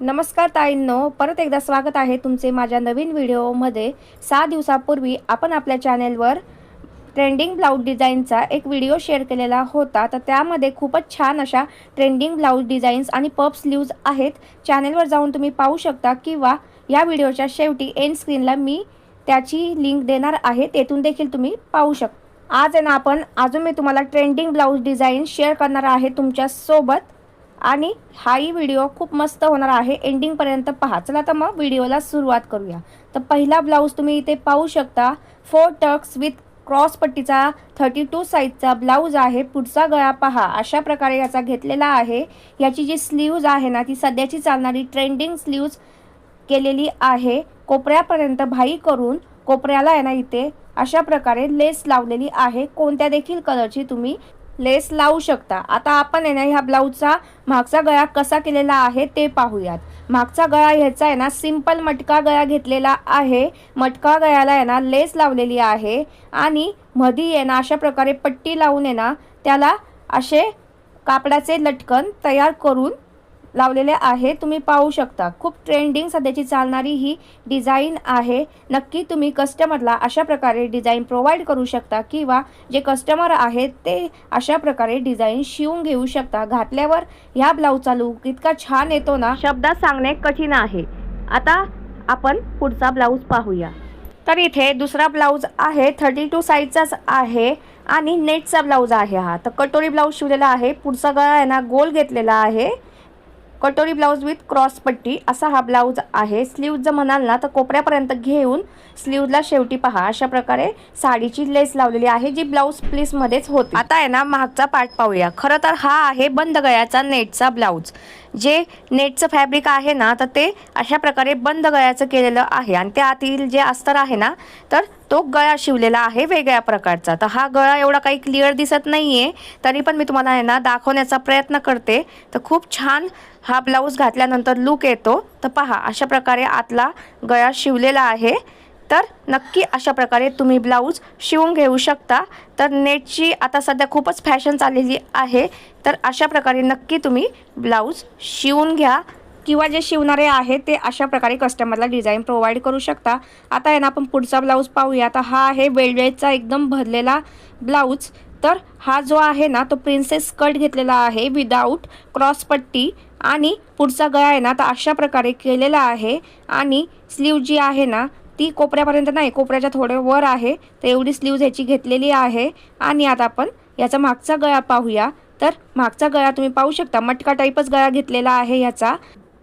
नमस्कार ताईंनो परत एकदा स्वागत आहे तुमचे माझ्या नवीन व्हिडिओमध्ये. सहा दिवसापूर्वी आपण आपल्या चॅनेलवर ट्रेंडिंग ब्लाऊज डिझाईनचा एक व्हिडिओ शेअर केलेला होता. तर त्यामध्ये खूपच छान अशा ट्रेंडिंग ब्लाऊज डिझाईन्स आणि पप स्लीव्ज आहेत. चॅनेलवर जाऊन तुम्ही पाहू शकता किंवा या व्हिडिओच्या शेवटी एंड स्क्रीनला मी त्याची लिंक देणार आहे. तेथून देखील तुम्ही पाहू शकता आज आहे ना आपण अजून मी तुम्हाला ट्रेंडिंग ब्लाऊज डिझाईन शेअर करणार आहे तुमच्यासोबत. आणि हाही व्हिडिओ खूप मस्त होणार आहे. एंडिंगपर्यंत पहा. चला तर मग व्हिडिओला सुरुवात करूया. तर पहिला ब्लाऊज तुम्ही इथे पाहू शकता. फोर टक्स विथ क्रॉस पट्टीचा थर्टी टू साईजचा ब्लाऊज आहे. पुढचा गळा पहा. अशा प्रकारे याचा घेतलेला आहे. याची जी स्लीव्ज आहे ना ती सध्याची चालणारी ट्रेंडिंग स्लीव्ज केलेली आहे. कोपऱ्यापर्यंत भाई करून कोपऱ्याला आहे ना इथे अशा प्रकारे लेस लावलेली आहे. कोणत्या देखील कलरची तुम्ही लेस लावू शकता. आता आपण आहे ना ह्या ब्लाऊजचा मागचा गळा कसा केलेला आहे ते पाहूयात. मागचा गळा ह्याचा आहे ना सिंपल मटका गळा घेतलेला आहे. मटका गळ्याला आहे ना लेस लावलेली आहे. आणि मधी आहे ना अशा प्रकारे पट्टी लावून आहे ना त्याला असे कापडाचे लटकन तयार करून लावलेले आहे. तुम्ही पाहू शकता. खूप ट्रेंडिंग सध्याची चालणारी ही डिझाईन आहे. नक्की तुम्ही कस्टमरला अशा प्रकारे डिझाईन प्रोव्हाइड करू शकता किंवा जे कस्टमर आहेत ते अशा प्रकारे डिझाईन शिवून घेऊ शकता. घातल्यावर ह्या ब्लाऊजचा लूक इतका छान येतो ना. शब्दात सांगणे कठीण आहे. आता आपण पुढचा ब्लाऊज पाहूया. तर इथे दुसरा ब्लाऊज आहे. थर्टी टू साईजचाच आहे आणि नेटचा ब्लाऊज आहे हा. तर कटोरी ब्लाऊज शिवलेला आहे. पुढचा गळा आहे ना गोल घेतलेला आहे. कटोरी ब्लाऊज विथ क्रॉस पट्टी असा हा ब्लाऊज आहे. स्लीव जर म्हणाल ना तर कोपऱ्यापर्यंत घेऊन स्लीवला शेवटी पहा. अशा प्रकारे साडीची लेस लावलेली आहे जी ब्लाऊज प्लीसमध्येच होती. आता आहे ना मागचा पार्ट पाहूया. खरं तर हा आहे बंद गळ्याचा नेटचा ब्लाऊज. जे नेटचं फॅब्रिक आहे ना तर ते अशा प्रकारे बंद गळ्याचं केलेलं आहे. आणि त्या आतील जे अस्तर आहे ना तर तो गळा शिवलेला आहे वेगळ्या प्रकारचा. तर हा गळा एवढा काही क्लिअर दिसत नाही आहे तरी पण मी तुम्हाला आहे ना दाखवण्याचा प्रयत्न करते. तर खूप छान हा ब्लाऊज घातल्यानंतर लूक येतो. तर पहा अशा प्रकारे आतला गळा शिवलेला आहे. तर नक्की अशा प्रकारे तुम्ही ब्लाऊज शिवून घेऊ शकता. तर नेटची आता सध्या खूपच फॅशन चाललेली आहे. तर अशा प्रकारे नक्की तुम्ही ब्लाऊज शिवून घ्या किंवा जे शिवणारे आहेत ते अशा प्रकारे कस्टमरला डिझाईन प्रोव्हाइड करू शकता. आता आहे ना आपण पुढचा ब्लाऊज पाहूया. आता हा आहे वेलवेटचा एकदम भरलेला ब्लाऊज. तर हा जो आहे ना तो प्रिन्सेस कट घेतलेला आहे विदाऊट क्रॉस पट्टी. आणि पुढचा गळा आहे ना तर अशा प्रकारे केलेला आहे. आणि स्लीव जी आहे ना ती कोपऱ्यापर्यंत नाही कोपऱ्याच्या थोडे वर आहे. तर एवढी स्लीव्ज ह्याची घेतलेली आहे. आणि आता आपण याचा मागचा गळा पाहूया. तर मागचा गळा तुम्ही पाहू शकता. मटका टाईपच गळा घेतलेला आहे ह्याचा.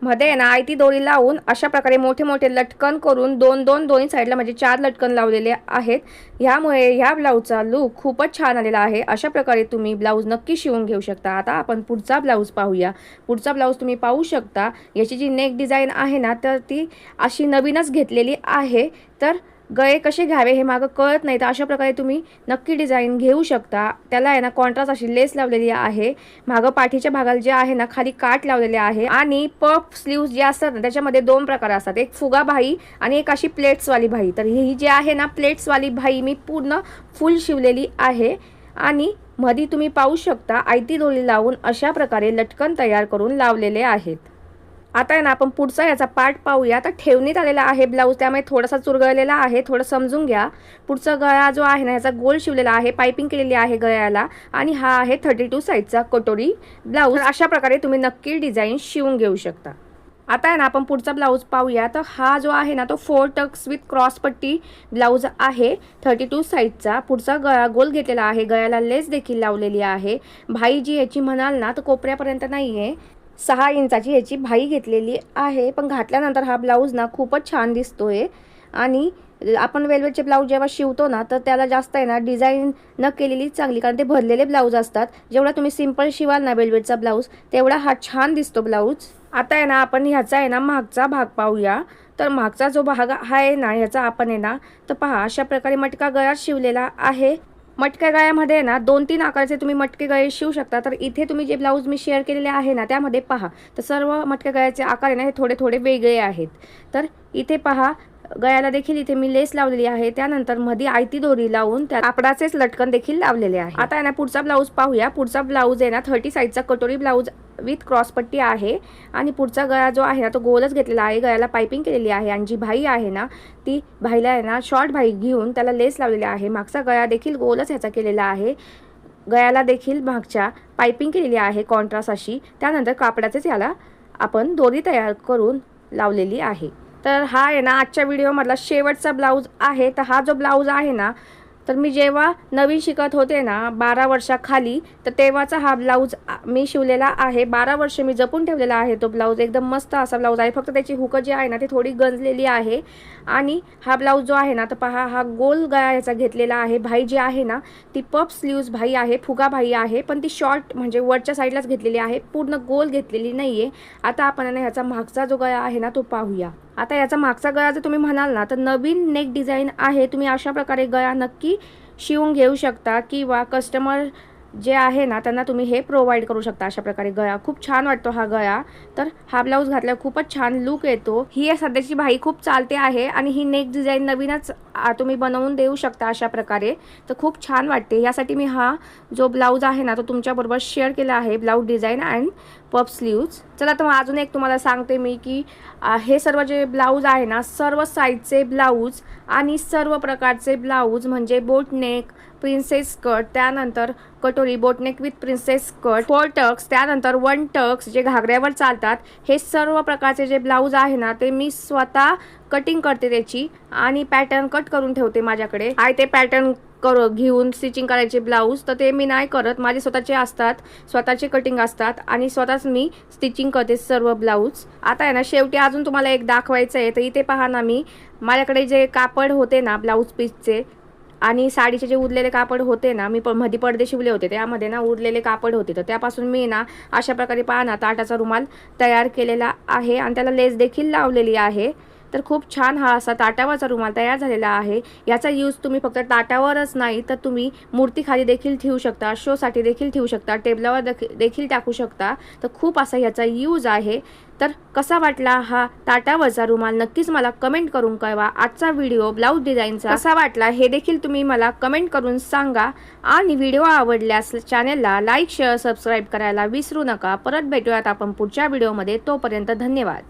मध्ये ना आयती दोरी लावून अशा प्रकारे मोठे मोठे लटकन करून दोन दोन दोन्ही साईडला म्हणजे चार लटकन लावलेले आहेत. ह्यामुळे ह्या ब्लाऊजचा लूक खूपच छान आलेला आहे. अशा प्रकारे तुम्ही ब्लाऊज नक्की शिवून घेऊ शकता. आता आपण पुढचा ब्लाऊज पाहूया. पुढचा ब्लाऊज तुम्ही पाहू शकता. याची जी नेक डिझाईन आहे ना तर ती अशी नवीनच घेतलेली आहे. तर गळे कसे घ्यावे हे मागं कळत नाही. तर अशा प्रकारे तुम्ही नक्की डिझाईन घेऊ शकता. त्याला आहे ना कॉन्ट्रास्ट अशी लेस लावलेली आहे. मागं पाठीच्या भागाला जे आहे ना खाली काट लावलेले आहे. आणि पफ स्लीव्ज जे असतात ना त्याच्यामध्ये दोन प्रकार असतात. एक फुगा भाई आणि एक अशी प्लेट्सवाली भाई. तर ही जी आहे ना प्लेट्सवाली भाई मी पूर्ण फुल शिवलेली आहे. आणि मधी तुम्ही पाहू शकता आयती दोरी लावून अशा प्रकारे लटकन तयार करून लावलेले आहेत. आता आहे ना आपण पुढचा याचा पार्ट पाहूया. आता ठेवण्यात आलेला आहे ब्लाऊज त्यामुळे थोडासा चुरगळलेला आहे. थोडं समजून घ्या. पुढचा गळा जो आहे ना याचा गोल शिवलेला आहे. पायपिंग केलेली आहे गळ्याला. आणि हा आहे थर्टी टू साईजचा कटोरी ब्लाऊज अशा प्रकारे तुम्ही नक्की डिझाईन शिवून घेऊ शकता. आता आहे ना आपण पुढचा ब्लाऊज पाहूया. तर हा जो आहे ना तो फोर टक्स विथ क्रॉस पट्टी ब्लाऊज आहे. थर्टी टू साईजचा पुढचा गळा गोल घेतलेला आहे. गळ्याला लेस देखील लावलेली आहे. भाई जी याची म्हणाल ना तर कोपऱ्यापर्यंत नाही आहे सहा इंचाची ह्याची भाई घेतलेली आहे. पण घातल्यानंतर हा ब्लाऊज ना खूपच छान दिसतो आहे आणि आपण वेलवेटचे ब्लाऊज जेव्हा शिवतो ना तर त्याला जास्त आहे ना डिझाईन न केलेली चांगली. कारण ते भरलेले ब्लाऊज असतात. जेवढा तुम्ही सिंपल शिवाल ना वेलवेटचा ब्लाऊज तेवढा हा छान दिसतो ब्लाऊज आता आहे ना आपण ह्याचा आहे ना मागचा भाग पाहूया. तर मागचा जो भाग आहे ना ह्याचा आपण आहे ना तर पहा अशा प्रकारे मटका गळ्यात शिवलेला आहे. मटक्या गळ्यामध्ये ना दोन तीन आकाराचे तुम्ही मटके गळे शिवू शकता. तर इथे तुम्ही जे ब्लाऊज मी शेअर केलेले आहे ना त्यामध्ये पहा. तर सर्व मटक्या गळ्याचे आकार आहे ना हे थोडे थोडे वेगळे आहेत. तर इथे पहा गळ्याला देखील इथे मी लेस लावलेली आहे. त्यानंतरमध्ये आयती दोरी लावून त्या आपडाचेच लटकन देखील लावलेले आहे. आता आहे ना पुढचा ब्लाऊज पाहूया. पुढचा ब्लाऊज आहे ना थर्टी साईजचा कटोरी ब्लाऊज विथ क्रॉसपट्टी आहे. आणि पुढचा गळा जो आहे ना तो गोलच घेतलेला आहे. गळ्याला पायपिंग केलेली आहे. आणि जी भाई आहे ना ती भाईला आहे ना शॉर्ट भाई घेऊन त्याला लेस लावलेली आहे. मागचा गळा देखील गोलच ह्याचा केलेला आहे. गळ्याला देखील मागच्या पायपिंग केलेली आहे कॉन्ट्रास्ट अशी. त्यानंतर कापडाचेच याला आपण दोरी तयार करून लावलेली आहे. तर हा आहे ना आजच्या व्हिडिओमधला शेवटचा ब्लाऊज आहे. तर हा जो ब्लाऊज आहे ना तर मी जेव्हा नवीन शिकत होते ना बारा वर्षाखाली तर तेव्हाचा हा ब्लाऊज मी शिवलेला आहे. बारा वर्ष मी जपून ठेवलेला आहे तो ब्लाऊज. एकदम मस्त असा ब्लाऊज आहे. फक्त त्याची हुकं जी आहे ना ती थोडी गंजलेली आहे. आणि हा ब्लाऊज जो आहे ना तर पहा हा गोल गळा याचा घेतलेला आहे. भाई जी आहे ना ती पप स्लीव्ज भाई आहे फुगा भाई आहे पण ती शॉर्ट म्हणजे वरच्या साईडलाच घेतलेली आहे. पूर्ण गोल घेतलेली नाही आहे आता आपण ह्याचा मागचा जो गळा आहे ना तो पाहूया. आता याचा मागचा गळा जर तुम्ही म्हणाल ना तर नवीन नेक डिझाईन आहे. तुम्ही अशा प्रकारे गळा नक्की शिवून घेऊ शकता किंवा कस्टमर जे आहे ना त्यांना तुम्ही हे प्रोव्हाइड करू शकता अशा प्रकारे गळा. खूप छान वाटतो हा गळा. तर हा ब्लाऊज घातल्यावर खूपच छान लुक येतो. ही सध्याची भाई खूप चालते आहे आणि ही नेक डिझाईन नवीनच तुम्ही बनवून देऊ शकता अशा प्रकारे. तर खूप छान वाटते. यासाठी मी हा जो ब्लाऊज आहे ना तो तुमच्याबरोबर शेअर केला आहे. Blouse design and puff sleeves चला तर मग अजून एक तुम्हाला सांगते मी की आ, हे सर्व जे ब्लाऊज आहे ना सर्व साईजचे ब्लाऊज आणि सर्व प्रकारचे ब्लाऊज म्हणजे बोटनेक प्रिन्सेस स्कर्ट त्यानंतर कटोरी boatneck with princess skirt four tucks त्यानंतर वन टक्स जे घागऱ्यावर चालतात हे सर्व प्रकारचे जे ब्लाऊज आहे ना ते मी स्वतः कटिंग करते त्याची आणि पॅटर्न कट करून ठेवते माझ्याकडे. आहे ते पॅटर्न कर घेऊन स्टिचिंग करायचे ब्लाऊज तर ते मी नाही करत. माझे स्वतःचे असतात. स्वतःचे कटिंग असतात. आणि स्वतःच मी स्टिचिंग करते सर्व ब्लाऊज आता आहे ना शेवटी अजून तुम्हाला एक दाखवायचं आहे. तर इथे पहा ना मी माझ्याकडे जे कापड होते ना ब्लाऊज पीसचे आणि साडीचे जे उरलेले कापड होते ना मी प मध्ये पडदे शिवले होते. त्यामध्ये ना उरलेले कापड होते. तर त्यापासून मी ना अशा प्रकारे पहा ना ताटाचा रुमाल तयार केलेला आहे. आणि त्याला लेस देखील लावलेली आहे. तर खूप छान हा असा ताटावरचा रुमाल तयार झालेला आहे. याचा यूज तुम्ही फक्त ताटावरच नाही तर तुम्ही मूर्तीखाली देखील ठेवू शकता शोसाठी देखील ठेवू शकता टेबलावर देखील टाकू शकता. तर खूप असा याचा यूज आहे. तर कसा वाटला हा ताटावरचा रुमाल? नक्कीच मला कमेंट करून कळवा. आजचा व्हिडिओ ब्लाऊज डिझाईनचा कसा वाटला हे देखील तुम्ही मला कमेंट करून सांगा. आणि व्हिडिओ आवडल्यास चॅनेलला लाईक शेअर सबस्क्राईब करायला विसरू नका. परत भेटूयात आपण पुढच्या व्हिडिओमध्ये तोपर्यंत धन्यवाद.